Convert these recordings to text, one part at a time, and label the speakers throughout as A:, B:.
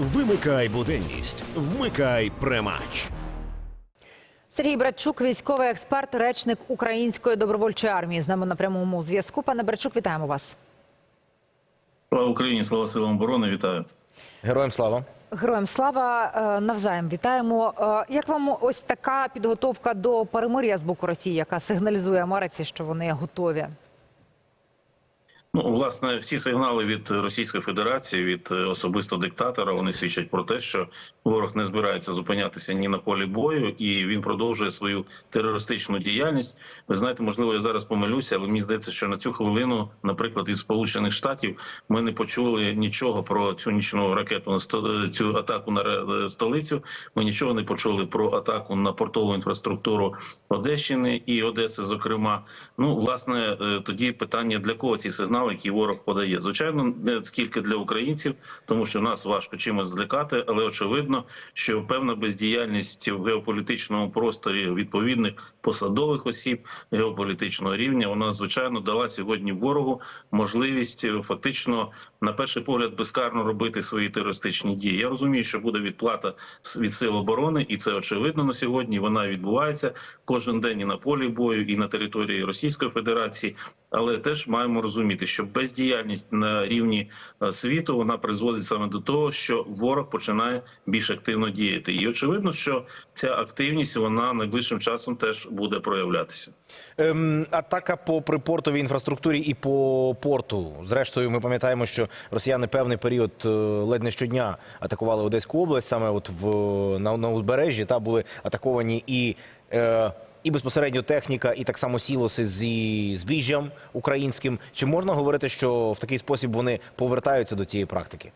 A: Вимикай буденність, вмикай премач.
B: Сергій Братчук, військовий експерт, речник Української добровольчої армії. З нами на прямому зв'язку. Пане Братчук, вітаємо вас.
C: Слава Україні, слава силам оборони, вітаю.
D: Героям слава.
B: Героям слава Е, навзаєм вітаємо. Е, Як вам ось така підготовка до перемир'я з боку Росії, яка сигналізує Америці, що вони готові?
C: Ну, власне, всі сигнали від Російської Федерації, від е, особисто диктатора, вони свідчать про те, що ворог не збирається зупинятися ні на полі бою, і він продовжує свою терористичну діяльність. Ви знаєте, можливо, я зараз помилюся, але мені здається, що на цю хвилину, наприклад, від Сполучених Штатів, ми не почули нічого про цю нічну ракету на е, цю атаку на е, столицю. Ми нічого не почули про атаку на портову інфраструктуру Одещини і Одеси. Зокрема, ну власне, тоді питання для кого ці сигнали, які ворог подає. Звичайно, не скільки для українців, тому що нас важко чимось злякати, але очевидно, що певна бездіяльність в геополітичному просторі відповідних посадових осіб геополітичного рівня вона звичайно дала сьогодні ворогу можливість е, фактично на перший погляд безкарно робити свої терористичні дії. Я розумію, що буде відплата від сил оборони, і це очевидно на сьогодні. Вона відбувається кожен день і на полі бою, і на території Російської Федерації. Але теж маємо розуміти, що бездіяльність на рівні е, світу вона призводить саме до того, що ворог починає більш активно діяти. І очевидно, що ця активність вона найближчим часом теж буде проявлятися.
D: Ем, атака по припортовій інфраструктурі і по порту. Зрештою, ми пам'ятаємо, що росіяни певний період е, ледь не щодня атакували Одеську область, саме от в на, на узбережжі та були атаковані і. Е, і безпосередньо техніка, і так само сілоси зі збіжжям українським. Чи можна говорити, що в такий спосіб вони повертаються до цієї практики?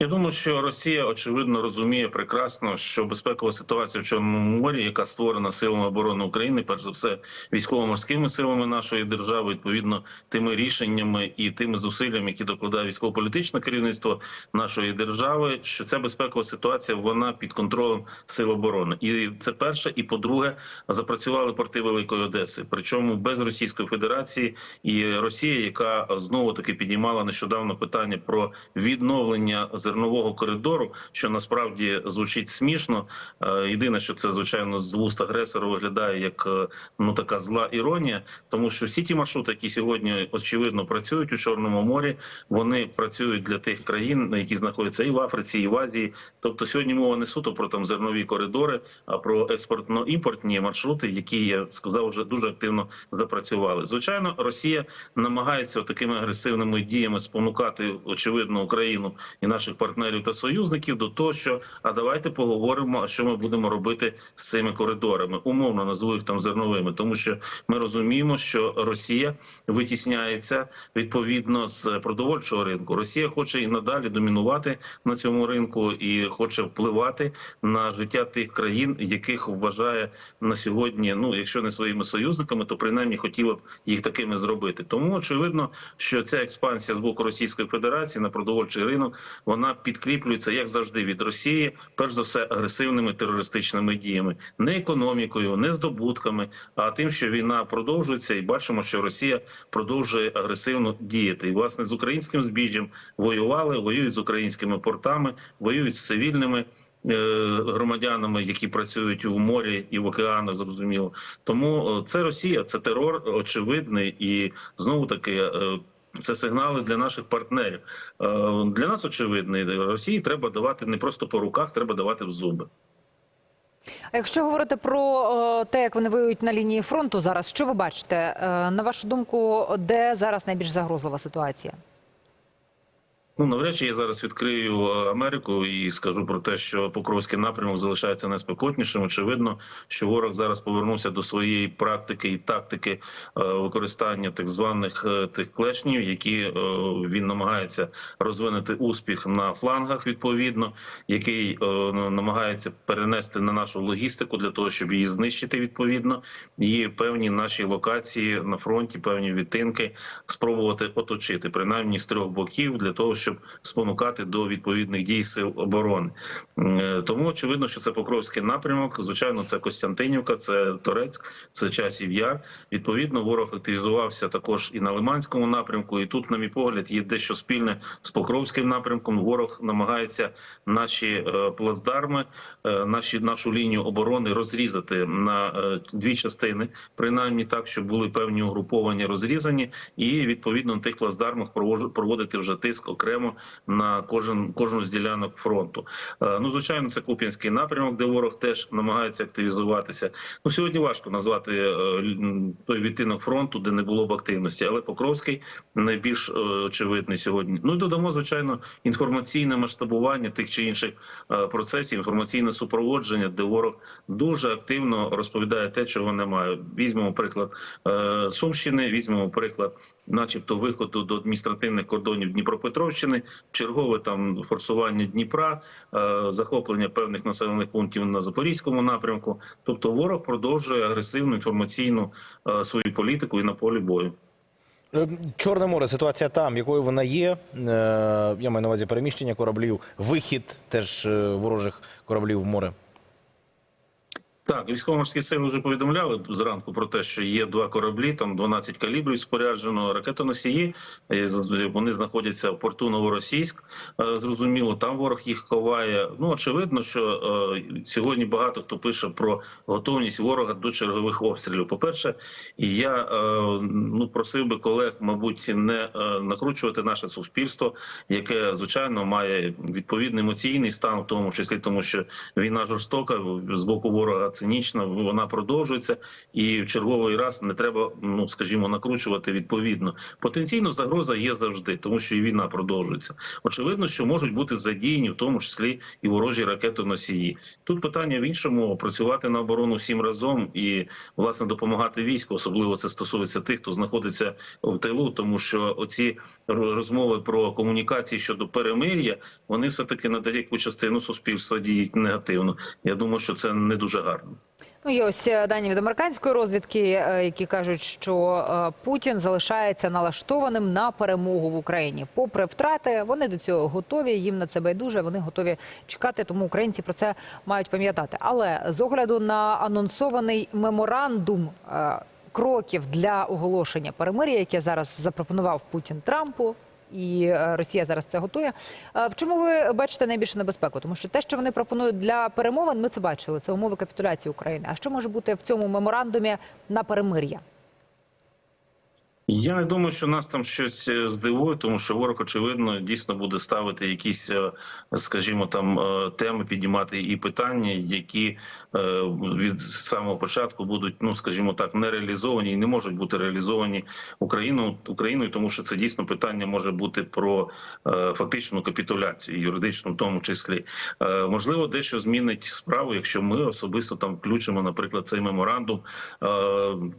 C: Я думаю, що Росія очевидно розуміє прекрасно, що безпекова ситуація в Чорному морі, яка створена силами оборони України, перш за все військово-морськими силами нашої держави, відповідно тими рішеннями і тими зусиллями, які докладає військово-політичне керівництво нашої держави, що ця безпекова ситуація вона під контролем сил оборони, і це перше. І по-друге, запрацювали порти Великої Одеси, причому без Російської Федерації і Росія, яка знову таки підіймала нещодавно питання про відновлення зернового коридору, що насправді звучить смішно. Е, Єдине, що це звичайно з вуст агресора виглядає як е, ну така зла іронія, тому що всі ті маршрути, які сьогодні очевидно працюють у Чорному морі, вони працюють для тих країн, які знаходяться і в Африці, і в Азії. Тобто сьогодні мова не суто про там зернові коридори, а про експортно-імпортні маршрути, які я сказав, вже дуже активно запрацювали. Звичайно, Росія намагається такими агресивними діями спонукати очевидно Україну і наших партнерів та союзників до того, що а давайте поговоримо, що ми будемо робити з цими коридорами. Умовно назву їх там зерновими, тому що ми розуміємо, що Росія витісняється відповідно з продовольчого ринку. Росія хоче і надалі домінувати на цьому ринку і хоче впливати на життя тих країн, яких вважає на сьогодні. Ну, якщо не своїми союзниками, то принаймні хотіла б їх такими зробити. Тому очевидно, що ця експансія з боку Російської Федерації на продовольчий ринок вона підкріплюється як завжди від Росії, перш за все агресивними терористичними діями, не економікою, не здобутками, а тим, що війна продовжується, і бачимо, що Росія продовжує агресивно діяти. І власне з українським збіжжям воювали, воюють з українськими портами, воюють з цивільними. е, Громадянами, які працюють в морі і в океанах, зрозуміло, тому е, це Росія, це терор очевидний, і знову таки е, це сигнали для наших партнерів. Е, Для нас очевидний Росії треба давати не просто по руках, треба давати в зуби.
B: А якщо говорити про е, те, як вони воюють на лінії фронту зараз, що ви бачите? Е, На вашу думку, де зараз найбільш загрозлива ситуація?
C: Ну навряд чи я зараз відкрию е, Америку і скажу про те, що Покровський напрямок залишається найспекотнішим. Очевидно, що ворог зараз повернувся до своєї практики і тактики е, використання так званих е, тих клешнів, які він намагається розвинути успіх на флангах, відповідно, який ну, намагається перенести на нашу логістику для того, щоб її знищити відповідно, і певні наші локації на фронті, певні відтинки спробувати оточити, принаймні з трьох боків, для того, щоб щоб спонукати до відповідних дій сил оборони. Е, Тому очевидно, що це Покровський напрямок. Звичайно, це Костянтинівка, це Торецьк, це часів яр. Відповідно, ворог активізувався також і на Лиманському напрямку. І тут, на мій погляд, є дещо спільне з Покровським напрямком. Ворог намагається наші е, плацдарми, е, наші нашу лінію оборони розрізати на дві частини, принаймні так, щоб були певні угруповання розрізані, і відповідно на тих плацдармах проводити вже тиск окремо на кожен кожну з ділянок фронту. Е, Ну, звичайно, це Куп'янський напрямок, де ворог теж намагається активізуватися. Ну сьогодні важко назвати е, той відтинок фронту, де не було б активності, але Покровський найбільш е, очевидний сьогодні. Ну і додамо, звичайно, інформаційне масштабування тих чи інших процесів, інформаційне супроводження, де ворог дуже активно розповідає те, чого немає. Візьмемо приклад Сумщини, візьмемо приклад, начебто, виходу до адміністративних кордонів Дніпропетровщини, чергове там форсування Дніпра, е, захоплення певних населених пунктів на запорізькому напрямку. Тобто, ворог продовжує агресивну інформаційну е, свою політику і на полі бою.
D: Е, Чорне море, ситуація там, якою вона є. Я маю на увазі переміщення кораблів, вихід теж ворожих кораблів в море.
C: Так, військово-морські сили вже повідомляли зранку про те, що є два кораблі, там 12 калібрів споряджено ракетоносії. Вони знаходяться в порту Новоросійськ. Е, Зрозуміло, там ворог їх ховає. Ну очевидно, що е, сьогодні багато хто пише про готовність ворога до чергових обстрілів. По перше, я е, ну просив би колег, мабуть, не накручувати наше суспільство, яке звичайно має відповідний емоційний стан, в тому числі тому, що війна жорстока з боку ворога цинічна, вона продовжується, і в черговий раз не треба, ну скажімо, накручувати відповідно. Потенційно загроза є завжди, тому що і війна продовжується. Очевидно, що можуть бути задіяні, в тому числі і ворожі ракетоносії. Тут питання в іншому: працювати на оборону всім разом і власне допомагати війську. Особливо це стосується тих, хто знаходиться в тилу, тому що оці розмови про комунікації щодо перемир'я вони все таки на деяку частину суспільства діють негативно. Я думаю, що це не дуже гарно.
B: Ну, є ось е, дані від американської розвідки, е, які кажуть, що е, Путін залишається налаштованим на перемогу в Україні. Попри втрати, вони до цього готові. Їм на це байдуже. Вони готові чекати. Тому українці про це мають пам'ятати. Але з огляду на анонсований меморандум кроків для оголошення перемир'я, яке зараз запропонував Путін Трампу. І е, Росія зараз це готує. Е, В чому ви бачите найбільшу небезпеку? Тому що те, що вони пропонують для перемовин, ми це бачили. Це умови капітуляції України. А що може бути в цьому меморандумі на перемир'я?
C: Я не думаю, що нас там щось е, здивує, тому що ворог очевидно дійсно буде ставити якісь, е, скажімо, там е, теми, піднімати і питання, які від самого початку будуть, ну скажімо так, не реалізовані і не можуть бути реалізовані Україною, Україною, тому що це дійсно питання може бути про фактичну капітуляцію, юридичну в тому числі. Можливо, дещо змінить справу, якщо ми особисто там включимо, наприклад, цей меморандум.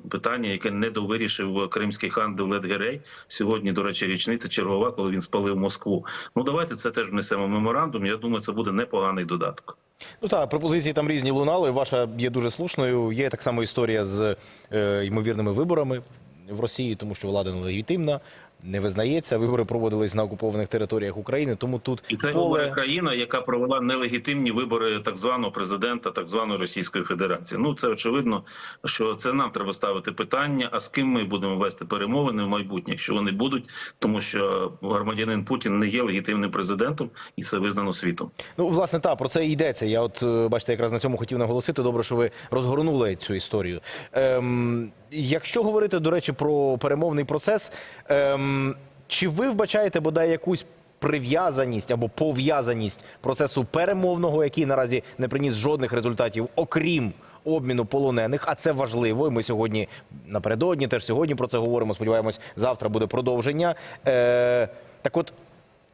C: Питання, яке не довирішив кримський хан Девлет Герей. Сьогодні, до речі, річниця чергова, коли він спалив Москву. Ну давайте це теж внесемо в меморандум. Я думаю, це буде непоганий додаток.
D: Ну так, пропозиції там різні лунали. Ваша є дуже слушною. Є так само історія з е, ймовірними виборами в Росії, тому що влада нелегітимна, не визнається. Вибори проводились на окупованих територіях України, тому тут
C: І це
D: поле...
C: країна, яка провела нелегітимні вибори так званого президента, так званої Російської Федерації. Ну це очевидно, що це нам треба ставити питання. А з ким ми будемо вести перемовини в майбутнє, якщо вони будуть, тому що громадянин Путін не є легітимним президентом, і це визнано світом.
D: Ну, власне, так, про це і йдеться. Я от е, бачите, якраз на цьому хотів наголосити. Добре, що ви розгорнули цю історію. Ем, якщо говорити, до речі, про перемовний процес, ем, чи ви вбачаєте бодай якусь прив'язаність або пов'язаність процесу перемовного, який наразі не приніс жодних результатів, окрім обміну полонених, а це важливо. І ми сьогодні напередодні теж сьогодні про це говоримо. Сподіваємось, завтра буде продовження. Е, так от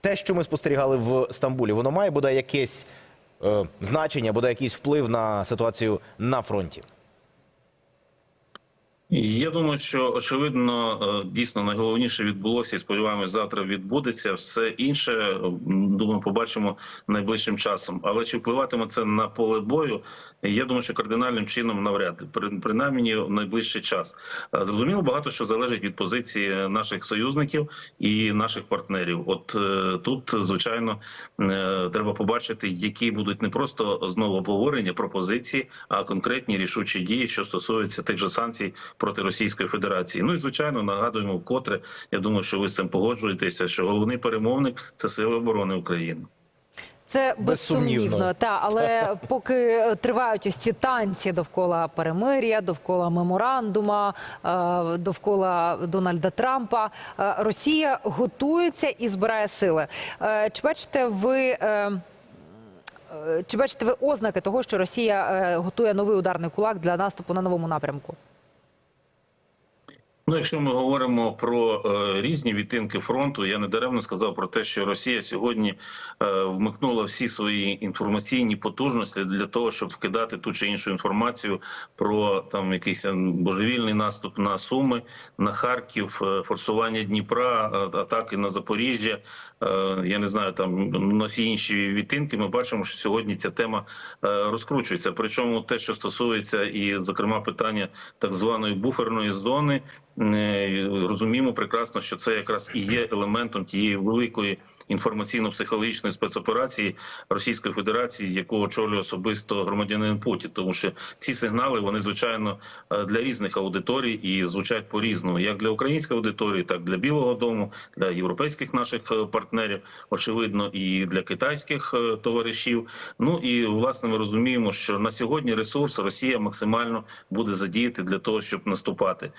D: те, що ми спостерігали в Стамбулі, воно має бодай якесь е, значення, бодай якийсь вплив на ситуацію на фронті.
C: Я думаю, що очевидно е, дійсно найголовніше відбулося і сподіваємось, завтра відбудеться. Все інше е, думаю, побачимо найближчим часом. Але чи впливатиме це на поле бою? Я думаю, що кардинальним чином навряд При- принаймні в найближчий час. Е, Зрозуміло, багато що залежить від позиції наших союзників і наших партнерів. От тут, звичайно, треба побачити, які будуть не просто знову обговорення пропозиції, а конкретні рішучі дії, що стосуються тих же санкцій проти Російської Федерації. Ну і звичайно, нагадуємо вкотре. Я думаю, що ви з цим погоджуєтеся. Що головний перемовник це сили оборони України.
B: Це
D: Безсумнівно.
B: безсумнівно, та але поки тривають ось ці танці довкола перемир'я, довкола меморандума, е, довкола Дональда Трампа, е, Росія готується і збирає сили. Е, Чи бачите ви? Чи бачите ви ознаки того, що Росія готує новий ударний кулак для наступу на новому напрямку?
C: Ну, якщо ми говоримо про е, різні відтинки фронту, я недаремно сказав про те, що Росія сьогодні е, вмикнула всі свої інформаційні потужності для того, щоб вкидати ту чи іншу інформацію про там якийсь е, божевільний наступ на Суми, на Харків, е, форсування Дніпра, е, атаки на Запоріжжя. Е, я не знаю, там на всі інші відтинки. Ми бачимо, що сьогодні ця тема е, розкручується. Причому те, що стосується, і зокрема питання так званої буферної зони. Е, Розуміємо прекрасно, що це якраз і є елементом тієї великої інформаційно-психологічної спецоперації Російської Федерації, яку очолює особисто громадянин Путін. Тому що ці сигнали вони звичайно е, для різних аудиторій і звучать по різному, як для української аудиторії, так для Білого Дому, для європейських наших е, партнерів, очевидно, і для китайських товаришів. Ну і власне ми розуміємо, що на сьогодні ресурс Росія максимально буде задіяти для того, щоб наступати.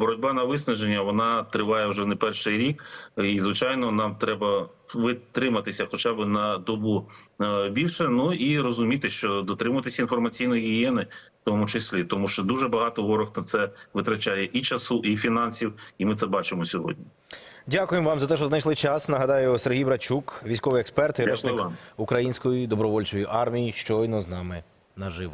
C: Боротьба на виснаження вона триває вже не перший рік, і звичайно, нам треба витриматися хоча б на добу е, більше. Ну і розуміти, що дотримуватися інформаційної гігієни, в тому числі, тому що дуже багато ворог на це витрачає і часу, і фінансів, і ми це бачимо сьогодні.
D: Дякуємо вам за те, що знайшли час. Нагадаю, Сергій Брачук, військовий експерт і
C: Дякую
D: речник
C: вам.
D: Української добровольчої армії, щойно з нами наживо.